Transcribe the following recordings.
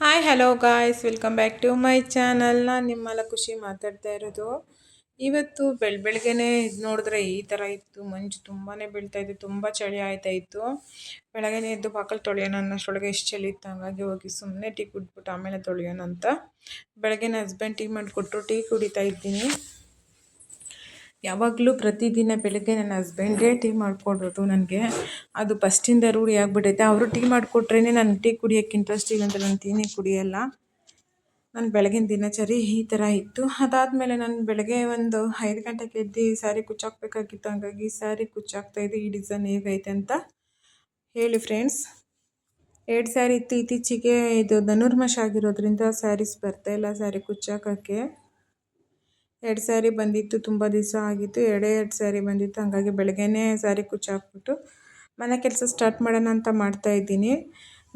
Hi hello guys welcome back to my channel ನಾನು ನಿಮ್ಮೆಲ್ಲ ಖುಷಿ ಮಾತಾಡ್ತಾ ಇರೋದು. ಇವತ್ತು ಬೆಳ ಬೆಳಗ್ಗೆನೆ ಇದು ನೋಡಿದ್ರೆ ಈ ಥರ ಇತ್ತು. ಮಂಜು ತುಂಬಾ ಬೀಳ್ತಾ ಇತ್ತು ತುಂಬ ಚಳಿ ಆಯ್ತಾ ಇತ್ತು. ಬೆಳಗ್ಗೆನೆ ಎದ್ದು ಬಾಕಲು ತೊಳೆಯೋಣ ಅನ್ನೋಷ್ಟೊಳಗೆ ಎಷ್ಟು ಚಳಿ ಇತ್ತು ಹಂಗಾಗಿ ಹೋಗಿ ಸುಮ್ಮನೆ ಟೀ ಕುಟ್ಬಿಟ್ಟು ಆಮೇಲೆ ತೊಳೆಯೋಣ ಅಂತ. ಬೆಳಗ್ಗೆ ಹಸ್ಬೆಂಡ್ ಟೀ ಮಾಡಿಕೊಟ್ಟು ಟೀ ಕುಡಿತಾ ಇದ್ದೀನಿ. ಯಾವಾಗಲೂ ಪ್ರತಿದಿನ ಬೆಳಗ್ಗೆ ನನ್ನ ಹಸ್ಬೆಂಡೇ ಟೀ ಮಾಡಿಕೊಡೋದು ನನಗೆ. ಅದು ಫಸ್ಟಿಂದ ರೂಢಿ ಆಗಿಬಿಟ್ಟೈತೆ ಅವರು ಟೀ ಮಾಡಿಕೊಟ್ರೇ ನಾನು ಟೀ ಕುಡಿಯೋಕ್ಕೆ ಇಂಟ್ರೆಸ್ಟ್ ಇಲ್ಲ ಅಂತ ನಾನು ಟೀನೇ ಕುಡಿಯೋಲ್ಲ. ನನ್ನ ಬೆಳಗಿನ ದಿನಚರಿ ಈ ಥರ ಇತ್ತು. ಅದಾದಮೇಲೆ ನಾನು ಬೆಳಗ್ಗೆ ಒಂದು ಐದು ಗಂಟೆಗೆ ಎದ್ದು ಸ್ಯಾರಿ ಕುಚ್ಚಾಕಬೇಕಾಗಿತ್ತು. ಹಂಗಾಗಿ ಸ್ಯಾರಿ ಕುಚ್ಚಾಕ್ತಾಯಿದ್ದು ಈ ಡಿಸೈನ್ ಹೇಗೈತೆ ಅಂತ ಹೇಳಿ ಫ್ರೆಂಡ್ಸ್ ಎರಡು ಸ್ಯಾರಿ ಇತ್ತು. ಇತ್ತೀಚೆಗೆ ಇದು ಧನುರ್ಮಶ ಆಗಿರೋದ್ರಿಂದ ಸ್ಯಾರೀಸ್ ಬರ್ತಾಯಿಲ್ಲ ಸ್ಯಾರಿ ಕುಚ್ಚಾಕೋಕ್ಕೆ. ಎರಡು ಸ್ಯಾರಿ ಬಂದಿತ್ತು, ತುಂಬ ದಿವಸ ಆಗಿತ್ತು. ಎರಡೇ ಎರಡು ಸ್ಯಾರಿ ಬಂದಿತ್ತು, ಹಾಗಾಗಿ ಬೆಳಗ್ಗೆನೇ ಸ್ಯಾರಿ ಕುಚ್ಚಾಕ್ಬಿಟ್ಟು ಮನೆ ಕೆಲಸ ಸ್ಟಾರ್ಟ್ ಮಾಡೋಣ ಅಂತ ಮಾಡ್ತಾ ಇದ್ದೀನಿ.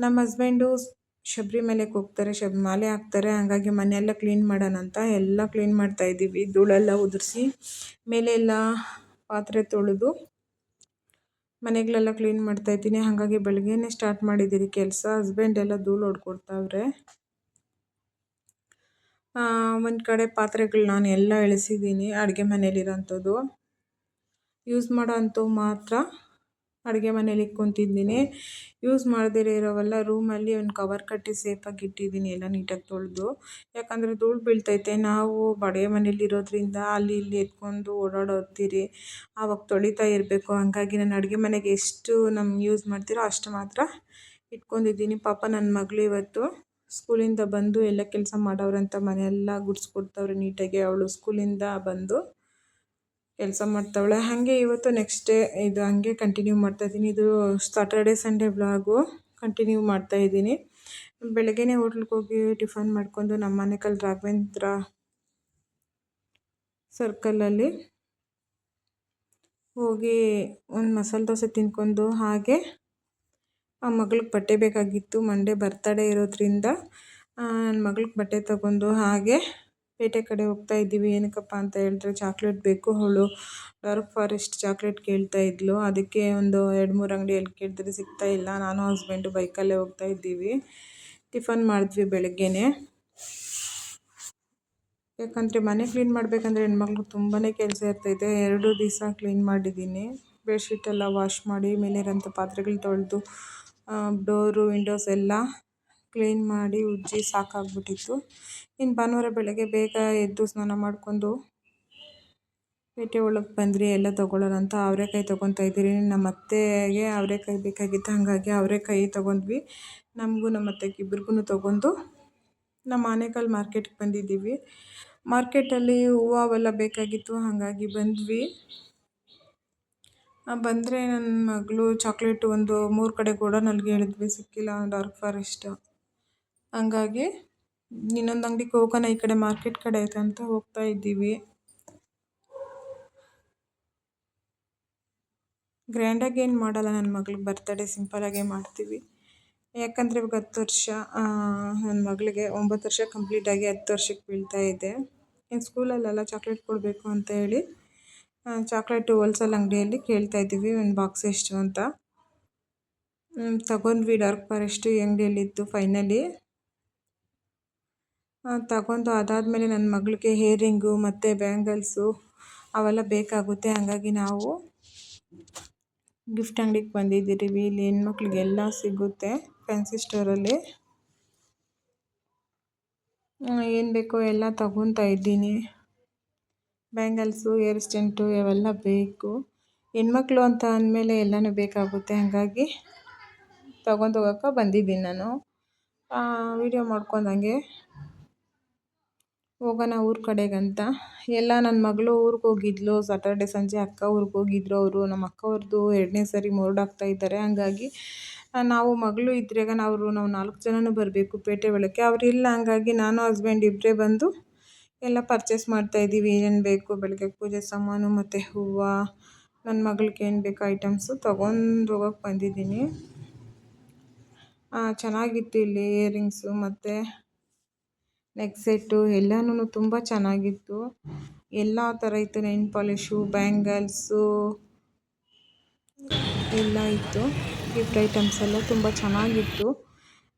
ನಮ್ಮ ಹಸ್ಬೆಂಡು ಶಬರಿಮಲೆಗೆ ಹೋಗ್ತಾರೆ, ಶಬ್ ಮಾಲೆ ಹಾಕ್ತಾರೆ, ಹಾಗಾಗಿ ಮನೆಯೆಲ್ಲ ಕ್ಲೀನ್ ಮಾಡೋಣ ಅಂತ ಎಲ್ಲ ಕ್ಲೀನ್ ಮಾಡ್ತಾ ಇದ್ದೀವಿ. ಧೂಳೆಲ್ಲ ಉದುರಿಸಿ ಮೇಲೆ ಎಲ್ಲ ಪಾತ್ರೆ ತೊಳೆದು ಮನೆಗಳೆಲ್ಲ ಕ್ಲೀನ್ ಮಾಡ್ತಾ ಇದ್ದೀನಿ. ಹಾಗಾಗಿ ಬೆಳಗ್ಗೆನೇ ಸ್ಟಾರ್ಟ್ ಮಾಡಿದ್ದೀರಿ ಕೆಲಸ. ಹಸ್ಬೆಂಡ್ ಎಲ್ಲ ಧೂಳು ಹೊಡ್ಕೊಡ್ತಾವ್ರೆ. ಒಂದು ಕಡೆ ಪಾತ್ರೆಗಳು ನಾನು ಎಲ್ಲ ಇಳಿಸಿದ್ದೀನಿ ಅಡುಗೆ ಮನೇಲಿರೋಂಥದ್ದು. ಯೂಸ್ ಮಾಡೋ ಮಾತ್ರ ಅಡುಗೆ ಮನೇಲಿ ಇಟ್ಕೊತಿದ್ದೀನಿ. ಯೂಸ್ ಮಾಡದೇ ಇರೋವೆಲ್ಲ, ರೂಮಲ್ಲಿ ಒಂದು ಕವರ್ ಕಟ್ಟಿ ಸೇಫಾಗಿ ಇಟ್ಟಿದ್ದೀನಿ ಎಲ್ಲ ನೀಟಾಗಿ ತೊಳೆದು. ಯಾಕಂದರೆ ಧೂಳು ಬೀಳ್ತೈತೆ, ನಾವು ಬಾಡಿಗೆ ಮನೇಲಿ ಇರೋದ್ರಿಂದ ಅಲ್ಲಿ ಇಲ್ಲಿ ಎತ್ಕೊಂಡು ಓಡಾಡೋಗ್ತೀರಿ ಆವಾಗ ತೊಳಿತಾ ಇರಬೇಕು. ಹಾಗಾಗಿ ನಾನು ಅಡುಗೆ ಮನೆಗೆ ಎಷ್ಟು ನಮ್ಮ ಯೂಸ್ ಮಾಡ್ತೀರೋ ಅಷ್ಟು ಮಾತ್ರ ಇಟ್ಕೊಂಡಿದ್ದೀನಿ ಪಾಪ ನನ್ನ ಮಗಳು ಇವತ್ತು ಸ್ಕೂಲಿಂದ ಬಂದು ಎಲ್ಲ ಕೆಲಸ ಮಾಡೋರಂತ ಮನೆಯೆಲ್ಲ ಗುಡಿಸ್ಕೊಡ್ತವ್ರೆ ನೀಟಾಗಿ. ಅವಳು ಸ್ಕೂಲಿಂದ ಬಂದು ಕೆಲಸ ಮಾಡ್ತಾವಳೆ. ಹಾಗೆ ಇವತ್ತು ನೆಕ್ಸ್ಟ್ ಡೇ ಇದು ಹಾಗೆ ಕಂಟಿನ್ಯೂ ಮಾಡ್ತಾಯಿದ್ದೀನಿ ಇದು ಸಾಟರ್ಡೆ ಸಂಡೇ ಬ್ಲಾಗು ಕಂಟಿನ್ಯೂ ಮಾಡ್ತಾಯಿದ್ದೀನಿ ಬೆಳಗ್ಗೆನೇ ಹೋಟ್ಲಿಗೆ ಹೋಗಿ ಟಿಫನ್ ಮಾಡ್ಕೊಂಡು ನಮ್ಮ ಮನೆ ಕಲ್ ರಾಘವೇಂದ್ರ ಸರ್ಕಲಲ್ಲಿ ಹೋಗಿ ಒಂದು ಮಸಾಲೆ ದೋಸೆ ತಿನ್ಕೊಂಡು ಹಾಗೆ ಆ ಮಗಳಿಗೆ ಬಟ್ಟೆ ಬೇಕಾಗಿತ್ತು. ಮಂಡೇ ಬರ್ತಡೇ ಇರೋದ್ರಿಂದ ನನ್ನ ಮಗಳಿಗೆ ಬಟ್ಟೆ ತಗೊಂಡು ಹಾಗೆ ಪೇಟೆ ಕಡೆ ಹೋಗ್ತಾ ಇದ್ದೀವಿ. ಏನಕ್ಕಪ್ಪ ಅಂತ ಹೇಳಿದ್ರೆ ಚಾಕ್ಲೇಟ್ ಬೇಕು ಅವಳು. ಡಾರ್ಕ್ ಫಾರೆಸ್ಟ್ ಚಾಕ್ಲೇಟ್ ಕೇಳ್ತಾ ಇದ್ಲು. ಅದಕ್ಕೆ ಒಂದು ಎರಡು ಮೂರು ಅಂಗಡಿಯಲ್ಲಿ ಕೇಳಿದ್ರೆ ಸಿಗ್ತಾ ಇಲ್ಲ. ನಾನು ಹಸ್ಬೆಂಡು ಬೈಕಲ್ಲೇ ಹೋಗ್ತಾ ಇದ್ದೀವಿ. ಟಿಫನ್ ಮಾಡಿದ್ವಿ ಬೆಳಗ್ಗೆನೆ. ಯಾಕಂದರೆ ಮನೆ ಕ್ಲೀನ್ ಮಾಡಬೇಕಂದ್ರೆ ಹೆಣ್ಮಕ್ಳು ತುಂಬಾ ಕೆಲಸ ಇರ್ತೈತೆ. ಎರಡು ದಿವಸ ಕ್ಲೀನ್ ಮಾಡಿದ್ದೀನಿ. ಬೆಡ್ಶೀಟೆಲ್ಲ ವಾಶ್ ಮಾಡಿ ಮೇಲಿರೋಂಥ ಪಾತ್ರೆಗಳು ತೊಳೆದು ಡೋರು, ವಿಂಡೋಸ್ ಎಲ್ಲ ಕ್ಲೀನ್ ಮಾಡಿ ಉಜ್ಜಿ ಸಾಕಾಗ್ಬಿಟ್ಟಿತ್ತು. ಇನ್ನು ಭಾನುವಾರ ಬೆಳಗ್ಗೆ ಬೇಗ ಎದ್ದು ಸ್ನಾನ ಮಾಡಿಕೊಂಡು ಪೇಟೆ ಒಳಗೆ ಬಂದ್ರಿ, ಎಲ್ಲ ತೊಗೊಳ್ಳೋಣ ಅಂತ ಅವರೆಕಾಯಿ ತೊಗೊತಾ ಇದ್ದೀರಿ. ನಮ್ಮ ಅತ್ತೆಗೆ ಅವರೆಕಾಯಿ ಬೇಕಾಗಿತ್ತು ಹಾಗಾಗಿ ಅವರೆಕಾಯಿ ತೊಗೊಂಡ್ವಿ. ನಮಗೂ, ನಮ್ಮ ಅತ್ತೆಗೆ ಇಬ್ರಿಗೂ ತೊಗೊಂಡು ನಮ್ಮ ಆನೇಕಲ್ ಮಾರ್ಕೆಟ್ಗೆ ಬಂದಿದ್ದೀವಿ. ಮಾರ್ಕೆಟಲ್ಲಿ ಹೂವು ಅವೆಲ್ಲ ಬೇಕಾಗಿತ್ತು, ಹಾಗಾಗಿ ಬಂದ್ವಿ. ಬಂದರೆ ನನ್ನ ಮಗಳು ಚಾಕ್ಲೇಟ್ ಒಂದು ಮೂರು ಕಡೆ ಗೋಡನಲ್ಲಿ ಹೇಳಿದ್ವಿ, ಸಿಕ್ಕಿಲ್ಲ ಡಾರ್ಕ್ ಫಾರೆಸ್ಟ್ ಹಂಗಾಗಿ ಇನ್ನೊಂದು ಅಂಗಡಿಗೆ ಹೋಗೋಣ, ಈ ಕಡೆ ಮಾರ್ಕೆಟ್ ಕಡೆ ಐತೆ ಅಂತ ಹೋಗ್ತಾ ಇದ್ದೀವಿ. ಗ್ರ್ಯಾಂಡಾಗಿ ಏನು ಮಾಡಲ್ಲ ನನ್ನ ಮಗಳಿಗೆ ಬರ್ತಡೇ ಸಿಂಪಲಾಗೇ ಮಾಡ್ತೀವಿ. ಯಾಕಂದರೆ ಇವಾಗ ಹತ್ತು ವರ್ಷ ನನ್ನ ಮಗಳಿಗೆ ಒಂಬತ್ತು ವರ್ಷ ಕಂಪ್ಲೀಟಾಗಿ ಹತ್ತು ವರ್ಷಕ್ಕೆ ಬೀಳ್ತಾ ಇದೆ. ಇನ್ನು ಸ್ಕೂಲಲ್ಲೆಲ್ಲ ಚಾಕ್ಲೇಟ್ ಕೊಡಬೇಕು ಅಂತ ಹೇಳಿ ಚಾಕ್ಲೇಟು ಹೋಲ್ಸೇಲ್ ಅಂಗಡಿಯಲ್ಲಿ ಕೇಳ್ತಾ ಇದ್ದೀವಿ, ಒಂದು ಬಾಕ್ಸ್ ಎಷ್ಟು ಅಂತ. ತಗೊಂಡ್ವಿ ಡಾರ್ಕ್ ಫಾರೆಸ್ಟು ಈ ಅಂಗಡಿಯಲ್ಲಿತ್ತು ಫೈನಲಿ ತಗೊಂಡು ಅದಾದಮೇಲೆ ನನ್ನ ಮಗಳಿಗೆ ಹೇರಿಂಗು ಮತ್ತು ಬ್ಯಾಂಗಲ್ಸು ಅವೆಲ್ಲ ಬೇಕಾಗುತ್ತೆ, ಹಾಗಾಗಿ ನಾವು ಗಿಫ್ಟ್ ಅಂಗಡಿಗೆ ಬಂದಿದ್ದೀವಿ ಇಲ್ಲಿ ಹೆಣ್ಮಕ್ಳಿಗೆಲ್ಲ ಸಿಗುತ್ತೆ ಫ್ಯಾನ್ಸಿ ಸ್ಟೋರಲ್ಲಿ ಏನು ಬೇಕೋ ಎಲ್ಲ ತಗೊತಾ ಇದ್ದೀನಿ. ಬ್ಯಾಂಗಲ್ಸು ಏರ್ ಸ್ಟೆಂಟು ಇವೆಲ್ಲ ಬೇಕು. ಹೆಣ್ಮಕ್ಳು ಅಂತ ಅಂದಮೇಲೆ ಎಲ್ಲನೂ ಬೇಕಾಗುತ್ತೆ. ಹಾಗಾಗಿ ತಗೊಂಡು ಹೋಗೋಕೆ ಬಂದಿದ್ದೀನಿ ನಾನು. ವಿಡಿಯೋ ಮಾಡ್ಕೊಂಡಂಗೆ ಹೋಗೋಣ ಊರ ಕಡೆಗಂತ. ಎಲ್ಲ ನನ್ನ ಮಗಳು ಊರಿಗೆ ಹೋಗಿದ್ಲು. ಸಾಟರ್ಡೆ ಸಂಜೆ ಅಕ್ಕ ಊರಿಗೆ ಹೋಗಿದ್ರು ಅವರು. ನಮ್ಮ ಅಕ್ಕವ್ರದ್ದು ಎರಡನೇ ಸರಿ ಆಗ್ತಾ ಇದ್ದಾರೆ. ಹಾಗಾಗಿ ನಾವು ಮಗಳು ಇದ್ರಾಗ ನಾವು ನಾವು ನಾಲ್ಕು ಜನನೂ ಬರಬೇಕು ಪೇಟೆ ಒಳಕ್ಕೆ. ಅವ್ರು ಇಲ್ಲ. ಹಾಗಾಗಿ ನಾನು ಹಸ್ಬೆಂಡ್ ಇಬ್ಬರೇ ಬಂದು ಎಲ್ಲ ಪರ್ಚೇಸ್ ಮಾಡ್ತಾ ಇದ್ದೀವಿ. ಏನೇನು ಬೇಕು? ಬೆಳಗ್ಗೆ ಪೂಜೆ ಸಾಮಾನು ಮತ್ತು ಹೂವು ನನ್ನ ಮಗಳಿಗೆ ಏನು ಬೇಕು ಐಟಮ್ಸು ತೊಗೊಂಡು ಹೋಗೋಕೆ ಬಂದಿದ್ದೀನಿ. ಚೆನ್ನಾಗಿತ್ತು ಇಲ್ಲಿ ಇಯರಿಂಗ್ಸು ಮತ್ತು ನೆಕ್ ಸೆಟ್ಟು ಎಲ್ಲನೂ ತುಂಬ ಚೆನ್ನಾಗಿತ್ತು. ಎಲ್ಲ ಥರ ಇತ್ತು. ನೈನ್ ಪಾಲಿಶು ಬ್ಯಾಂಗಲ್ಸು ಎಲ್ಲ ಇತ್ತು. ಗಿಫ್ಟ್ ಐಟಮ್ಸ್ ಎಲ್ಲ ತುಂಬ ಚೆನ್ನಾಗಿತ್ತು.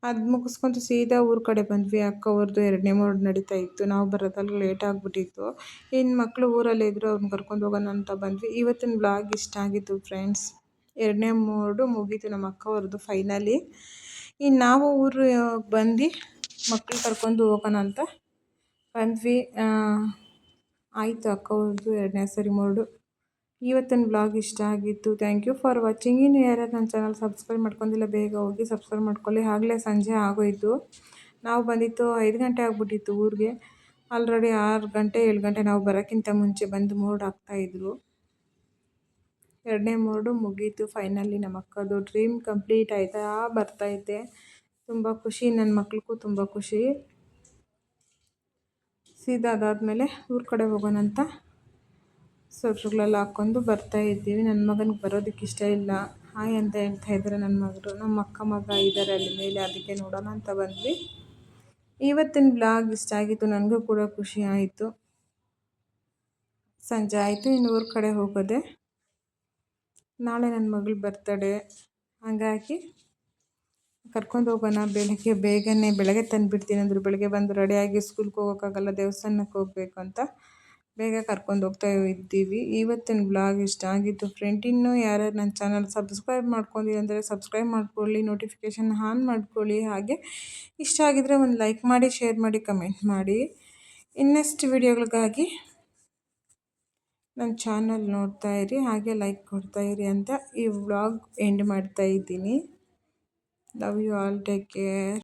ಅದು ಮುಗಿಸ್ಕೊಂಡು ಸೀದಾ ಊರ ಕಡೆ ಬಂದ್ವಿ. ಅಕ್ಕ ಅವ್ರದ್ದು ಎರಡನೇ ಮೋಡ್ ನಡೀತಾ ಇತ್ತು. ನಾವು ಬರೋದಲ್ಲಿ ಲೇಟ್ ಆಗಿಬಿಟ್ಟಿತ್ತು. ಇನ್ನು ಮಕ್ಕಳು ಊರಲ್ಲೇ ಇದ್ದರು ಅವ್ರನ್ನ ಕರ್ಕೊಂಡು ಹೋಗೋಣ ಅಂತ ಬಂದ್ವಿ. ಇವತ್ತಿನ ಬ್ಲಾಗ್ ಇಷ್ಟ ಆಗಿತ್ತು ಫ್ರೆಂಡ್ಸ್ ಎರಡನೇ ಮೋಡು ಮುಗೀತು ನಮ್ಮ ಅಕ್ಕ ಅವ್ರದ್ದು ಫೈನಲಿ ಇನ್ನು ನಾವು ಊರು ಬಂದು ಮಕ್ಕಳು ಕರ್ಕೊಂಡು ಹೋಗೋಣ ಅಂತ ಬಂದ್ವಿ. ಆಯಿತು ಅಕ್ಕ ಅವ್ರದ್ದು ಎರಡನೇ ಸರಿ ಮೋಡು ಇವತ್ತಿನ ಬ್ಲಾಗ್ ಇಷ್ಟ ಆಗಿತ್ತು ಥ್ಯಾಂಕ್ ಯು ಫಾರ್ ವಾಚಿಂಗ್ ಇನ್ನು ಯಾರ್ಯಾರು ನನ್ನ ಚಾನಲ್ ಸಬ್ಸ್ಕ್ರೈಬ್ ಮಾಡ್ಕೊಂಡಿಲ್ಲ, ಬೇಗ ಹೋಗಿ ಸಬ್ಸ್ಕ್ರೈಬ್ ಮಾಡ್ಕೊಳ್ಳಿ. ಆಗಲೇ ಸಂಜೆ ಆಗೋಯಿತು. ನಾವು ಬಂದಿತ್ತು ಐದು ಗಂಟೆ ಆಗಿಬಿಟ್ಟಿತ್ತು ಊರಿಗೆ. ಆಲ್ರೆಡಿ ಆರು ಗಂಟೆ, ಏಳು ಗಂಟೆ ನಾವು ಬರೋಕ್ಕಿಂತ ಮುಂಚೆ ಬಂದು ಮೋಡ್ ಹಾಕ್ತಾಯಿದ್ರು ಎರಡನೇ ಮೋಡು ಮುಗೀತು ಫೈನಲಿ ನಮ್ಮ ಅಕ್ಕದು ಡ್ರೀಮ್ ಕಂಪ್ಲೀಟ್ ಆಯ್ತಾ ಬರ್ತೈತೆ ತುಂಬ ಖುಷಿ ನನ್ನ ಮಕ್ಳಿಗೂ ತುಂಬ ಖುಷಿ. ಸೀದಾ ಅದಾದಮೇಲೆ ಊರ ಕಡೆ ಹೋಗೋಣ ಅಂತ ಸೊಟ್ರುಗಳೆಲ್ಲ ಹಾಕ್ಕೊಂಡು ಬರ್ತಾ ಇದ್ದೀವಿ. ನನ್ನ ಮಗನಿಗೆ ಬರೋದಕ್ಕೆ ಇಷ್ಟ ಇಲ್ಲ. ಹಾಯ್ ಅಂತ ಹೇಳ್ತಾ ಇದ್ದಾರೆ ನನ್ನ ಮಗರು ನಮ್ಮ ಅಕ್ಕ ಮಗ ಇದ್ದಾರೆ ಅಲ್ಲಿ ಮೇಲೆ, ಅದಕ್ಕೆ ನೋಡೋಣ ಅಂತ ಬಂದ್ವಿ. ಇವತ್ತಿನ ಬ್ಲಾಗ್ ಇಷ್ಟ ಆಗಿತ್ತು, ನನಗೂ ಕೂಡ ಖುಷಿ ಆಯಿತು. ಸಂಜೆ ಆಯಿತು, ಇನ್ನು ಊರ ಕಡೆ ಹೋಗೋದೆ. ನಾಳೆ ನನ್ನ ಮಗಳು ಬರ್ತಡೆ ಹಾಗಾಗಿ ಕರ್ಕೊಂಡು ಹೋಗೋಣ. ಬೆಳಗ್ಗೆ ಬೇಗನೆ, ಬೆಳಗ್ಗೆ ತಂದುಬಿಡ್ತೀನಿ ಅಂದರು. ಬೆಳಗ್ಗೆ ಬಂದು ರೆಡಿಯಾಗಿ ಸ್ಕೂಲ್ಗೆ ಹೋಗೋಕ್ಕಾಗಲ್ಲ ದೇವಸ್ಥಾನಕ್ಕೆ ಹೋಗಬೇಕು ಅಂತ. ಬೇಗ ಕರ್ಕೊಂಡು ಹೋಗ್ತಾ ಇದ್ದೀವಿ. ಇವತ್ತಿನ ಬ್ಲಾಗ್ ಇಷ್ಟ ಆಗಿತ್ತು ಫ್ರೆಂಡ್ ಇನ್ನೂ ಯಾರ್ಯಾರು ನನ್ನ ಚಾನಲ್ ಸಬ್ಸ್ಕ್ರೈಬ್ ಮಾಡ್ಕೊಂಡಿಲ್ಲ ಅಂದರೆ ಸಬ್ಸ್ಕ್ರೈಬ್ ಮಾಡ್ಕೊಳ್ಳಿ ನೋಟಿಫಿಕೇಶನ್ ಆನ್ ಮಾಡ್ಕೊಳ್ಳಿ. ಹಾಗೆ ಇಷ್ಟ ಆಗಿದರೆ ಒಂದು ಲೈಕ್ ಮಾಡಿ ಶೇರ್ ಮಾಡಿ ಕಮೆಂಟ್ ಮಾಡಿ. ಇನ್ನೆಷ್ಟು ವಿಡಿಯೋಗಳಿಗಾಗಿ ನನ್ನ ಚಾನಲ್ ನೋಡ್ತಾ ಇರಿ, ಹಾಗೆ ಲೈಕ್ ಕೊಡ್ತಾ ಇರಿ ಅಂತ ಈ ವ್ಲಾಗ್ ಎಂಡ್ ಮಾಡ್ತಾ ಇದ್ದೀನಿ. Love you all take care